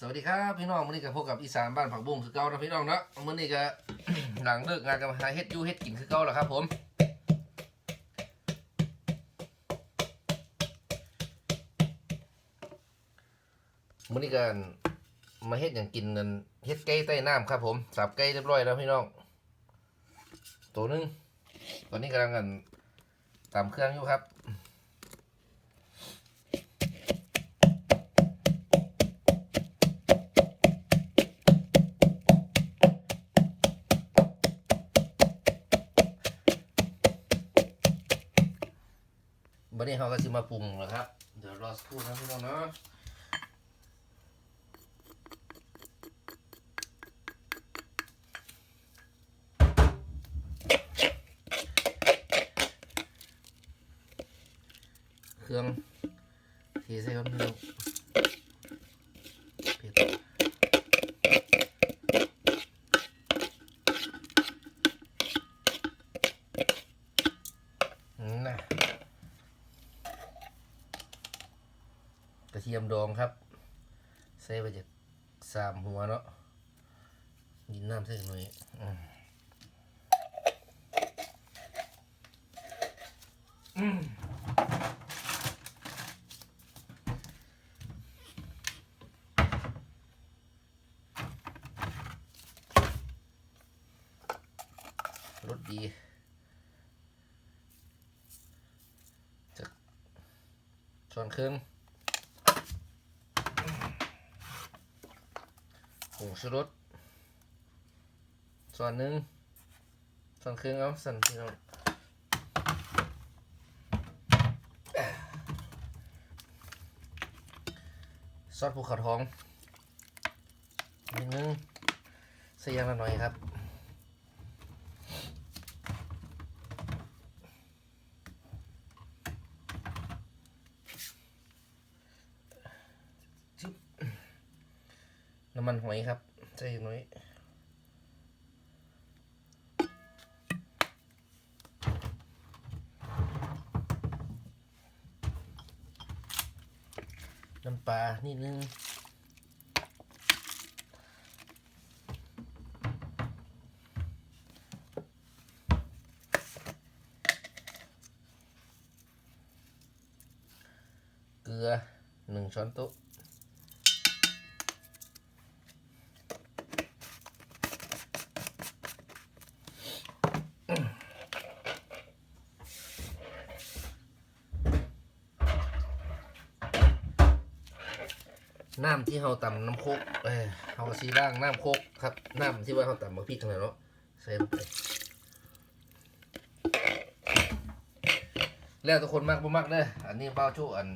สวัสดีครับพี่น้องมื้อนี้ก็พบกับอีสานบ้านผักบุ้งคือเก่านะพี่น้องเนาะมื้อนี้ก็ หลังเลิกงานก็มาหาเฮ็ดยูเฮ็ดกินคือเก่าแล้วครับ ผมมื้อนี้ก็มาเฮ็ดอย่างกินนั่นเฮ็ดไก่ใต้น้ำครับ ผมสับไก่เรียบร้อยแล้วพี่น้องตัวนึงตอนนี้กำลังกันตามเครื่องอยู่ครับ ก็จะมาปรุงนะครับ เดี๋ยวรอสักครู่นะพี่น้องเนาะเครื่องทีใส่ก่อนพี่น้องเผ็ดน่ะ กระเทียม ดองครับใส่ไปจากสามหัวเนาะยินน้ำใส่หน่อยอืมรสดีจากช้อนครึ่ง ชูรสส่วนหนึ่งส่วนครึ่งเอาส่วนพี่น้องซอสภูเขาทองนิดนึงใส่ยางละหน่อยครับ น้ำมันหอยครับใส่หน่อยน้ำปลานิดนึงเกลือหนึ่งช้อนโต๊ะำที่เราตำน้ำโคกเออเราซีร่างน้ำโคกครับ น้ำที่ว่าเราตำมะพริกขนาดเนาะใส่ลงไป แล้วทุกคนมากบ่มากเด้ออันนี้เป้าชูอัน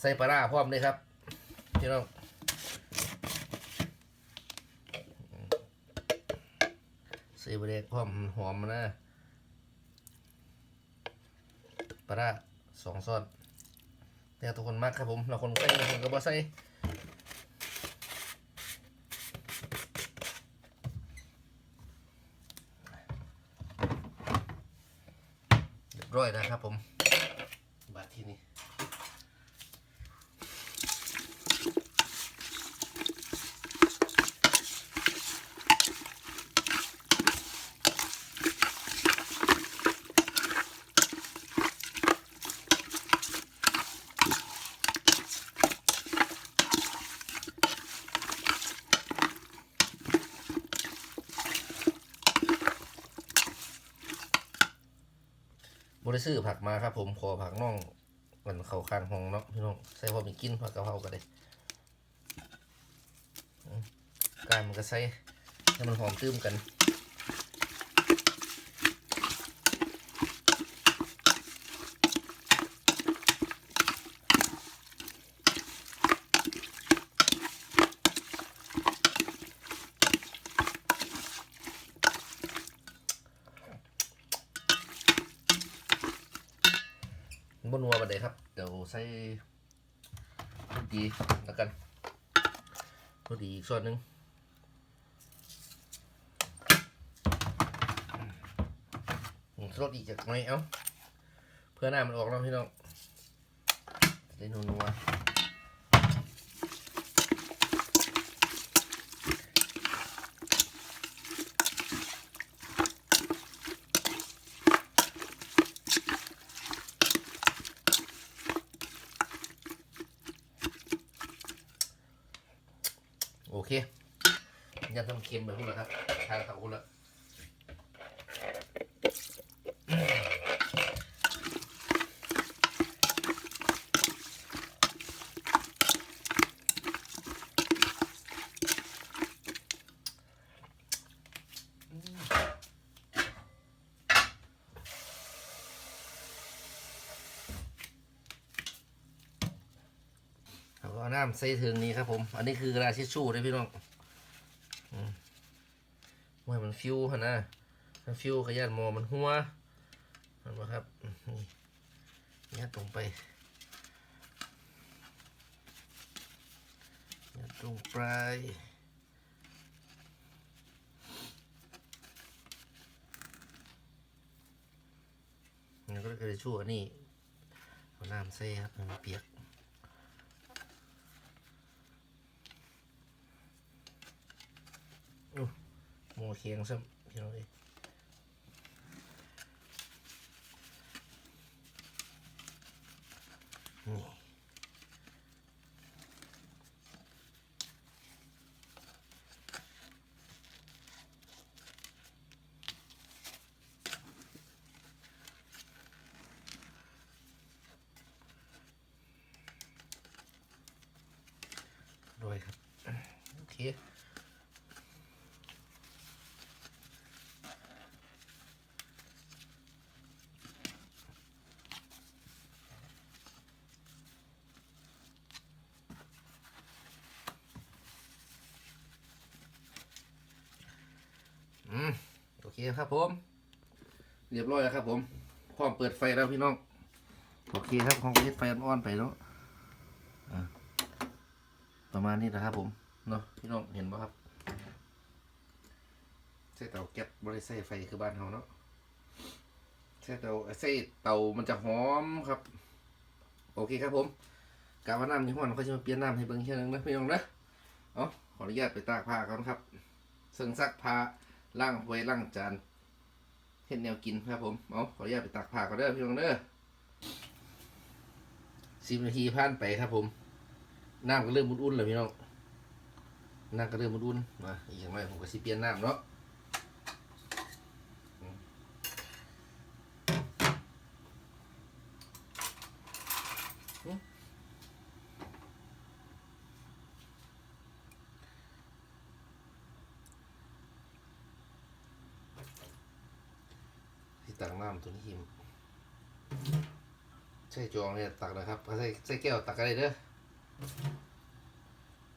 ใส่ปลาร้าพร้อมเลยครับพี่น้องใส่บะเดกพร้อมหอมนะปลาร้าสองซอนแต่ทุกคนมากครับผมเราคนใส่เราคนก็บ่ใส่เรีย บร้อยนะครับผมบาทที่นี่ บริซื้อผักมาครับ ผมขอผักน่องมันเข่าข้างห้องเนาะพี่น้องใส่พอมีกินผักกะเพราก็ได้กายมันก็ใส่ให้มันหอมตื้มกัน บนนัวบันไดครับ เดี๋ยวใส่รสดีแล้วกันรสดีอีกส่วนหนึ่งรสดีจากไหนเอ้าเพื่อหน้ามันออกแล้วพี่น้องจะได้นัวๆ โอเคยันทำ เค็มไปพุ่นแล้วครับทางเขาพุ่นแล้วเราก็เอาน้ำใส่ถึงนี้ครับผม อันนี้คือกระดาษทิชชู่ด้วยพี่น้องอืมว่ามัน ฟิวฮะนะมันฟิวขยันมอมันหัวเห็นไหครับนี่ยัดลงไปยัดลงไปแล้วก็กระดาษทิชชู่อันนี้เอาน้ำใส่ครับมันเปียก โมเคียงซ้ำพี่น้องเอ้ยนี่ด้วยครับ โอเค อืมโอเคครับผม เรียบร้อยแล้วครับ ผมพร้อมเปิดไฟแล้วพี่น้อง โอเคครับของเปิดไฟอ่อนๆไปแล้วอะประมาณนี้นะครับ ผมเนาะพี่น้องเห็นป่ะครับใส่เตาแก๊สบริใส่ไฟคือบ้านเราเนาะใส่เตาใส่เตามันจะหอมครับ โอเคครับผมกาว่าน้ำนี่ห้อนเขาจะมาเปลี่ยนน้ำให้เบิ่งแค่นึงนะพี่น้องนะเอ๋อขออนุญาตไปตากผ้าก่อนครับ ซึ่งซักผ้า ล่างไว้ล่างจานเห็นแนวกินครับผม เอาขออนุญาตไปตักผ้าก็เด้อพี่น้องเด้อสิบนาทีผ่านไปครับผม น้ำก็เริ่มอุ่นๆแล้วพี่น้อง น้ำก็เริ่มอุ่นๆมาอีกอย่างไรผมก็สิเปลี่ยนน้ำเนาะอืมอืมสิตักน้ำตัวนี้หิม ใช่จองเนี่ยตักนะครับใส่ใส่แก้วตักอะไรเด้อ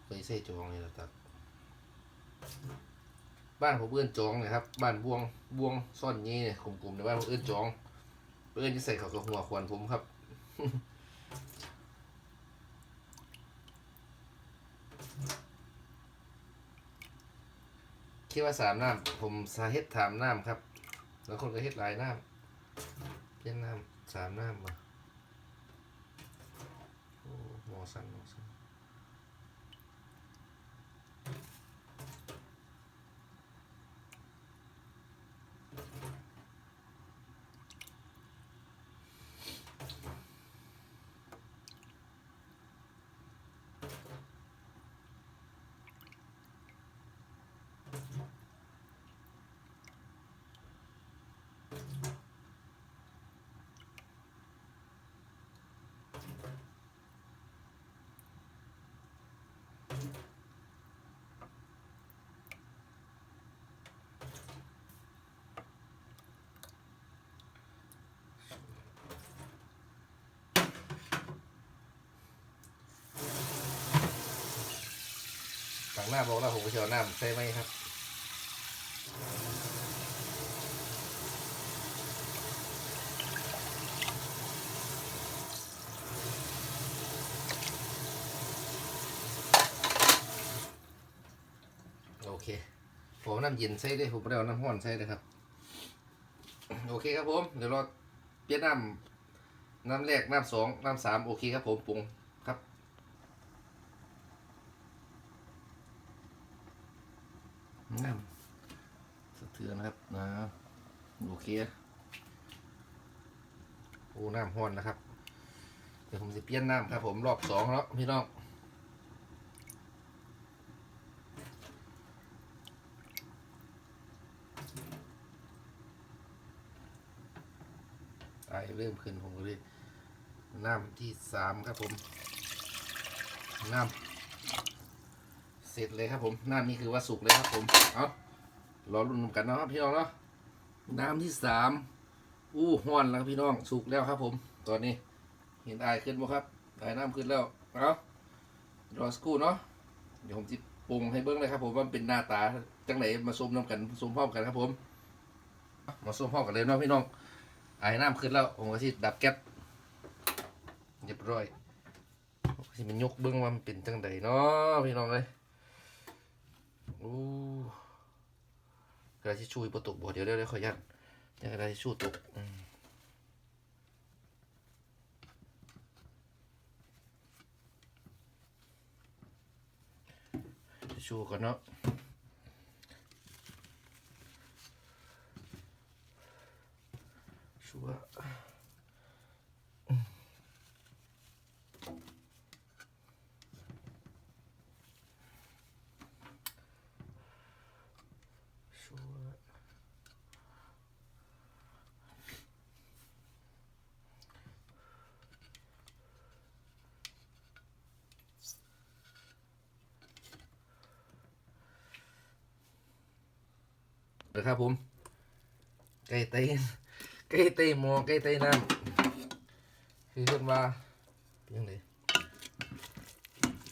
เคยใส่จองเนี่ยตัก บ้านผมเอื้อนจองนะครับ บ้านบวงบวงซ่อนงี้เนี่ยกลุ่มๆในบ้านผมเอื้อนจองเอื้อนจะใส่เขากับหัวควนผมครับคิดว่าสามน้ำผมสาเฮ็ดถามน้ำครับ แล้วคนก็เฮ็ดหลายน้ำ เพี้ยนน้ำสามน้ำมาโอ้หมอสันหมอสัน ฝั่งหน้าบอกแล้วผมก็จะเอาน้ำใส่ไหมครับโอเค ผมน้ำเย็นใส่เลยผมไม่ได้เอาน้ำร้อนใส่เลยครับ โอเคครับผม เดี๋ยวเราเปลี่ยนน้ำน้ำแรกน้ำสองน้ำสามโอเคครับผมปรุงครับ สะเทือนนะครับนะโอเคโอ้น้ำห้อนนะครับ เดี๋ยวผมจะเปลี่ยนน้ำครับผมรอบสองแล้วพี่น้องไอเริ่มขึ้นผมเลยน้ำที่สามครับผม น้ำ ร็จเลยครับผมน้ำนี่คือว่าสุกเลยครับผมเอารอรุ่นกันเนาะครับพี่น้องเนาะน้ำที่สามอู้ห้อนแล้วพี่น้องสุกแล้วครับผม ตอนนี้เห็นไอขึ้นบ่ครับไอน้ำขึ้นแล้วเอารอสกูเนาะเดี๋ยวผมจะปรุงให้เบิ้งเลยครับผมว่าเป็นหน้าตาจังไหนมาส้มน้ำกันส้มพร้อมกันครับผม มาส้มพร้อมกันเลยเนาะพี่น้องไอน้ำขึ้นแล้วผมก็ที่ดับแก๊สเรียบร้อยที่มันยกเบิ้งว่ามันเป็นจังไดเนาะพี่น้องเลย โอ้กระดาษทิชชู่ประตกบ่เดี๋ยวเดี๋ยวเดี๋ยวขออนุญาตเดี๋ยวกระดาษทิชชู่ตกทิชชู่ก่อนเนาะชัวร์ชัวร์ เดี๋ยวครับผม ไก่เต้นไก่เต้หมอไก่เต้น้ำคือเพิ่นว่าเป็นยังไง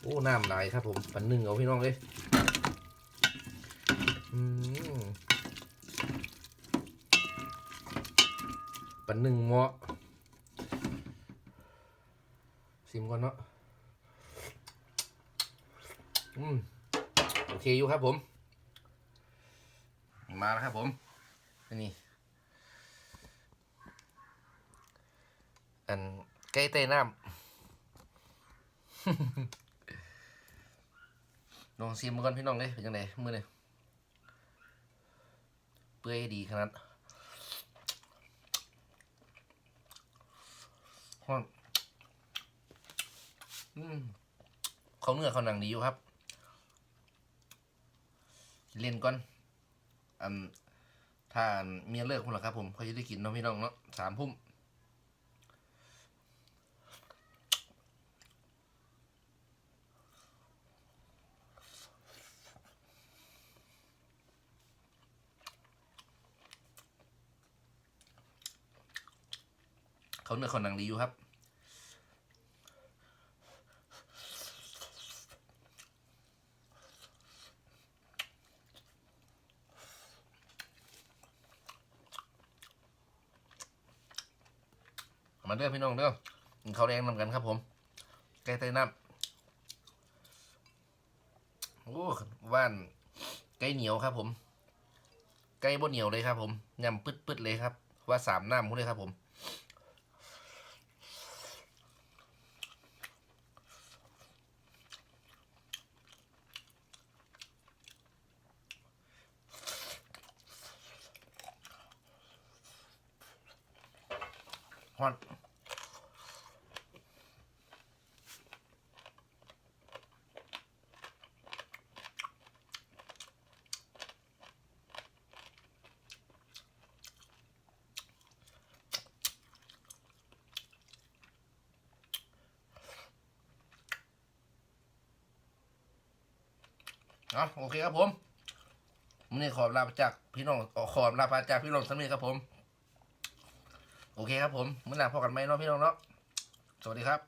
โอ้น้ำหลครับผมปันหนึ่งเอาพี่น้องเลยอืมปันหนึ่งหมอซิมก่อนเนาะอืมโอเคอยู่ครับผม มาแล้วครับผมนี่อันใกล้เต้น้ำลองซิมมาก่อนพี่น้องเลยเป็นยังไงมือเลยเปื่อยดีขนาดฮ้อนอืมเขาเนื้อเขาหนังดีอยู่ครับ เล่นก่อน อันถ้าเมียเลิกคุณหรอครับผมเขาจะได้กินเนาะพี่น้องเนาะสามพุ่มเขาเนื้อเขาหนังดีอยู่ครับ ด้อพี่น้องเด้อกินข้าวแดงนำกันครับผมไก่ไต้น้ำโอ้ว่านไก่เหนียวครับ ผม ไก่บนเหนียวเลยครับ ผมยำปึ๊ดปึ๊ดๆเลยครับ ว่าสามน้ำพุ่เลยครับ ผมฮอน อาโอเคครับผมมันนี้ขอลาจากพี่น้องขอลาไปจากพี่น้องสมีครับผม โอเคครับผมเมื่อหร่พอกันไหมเนาะพี่น้องเนาะสวัสดีครับ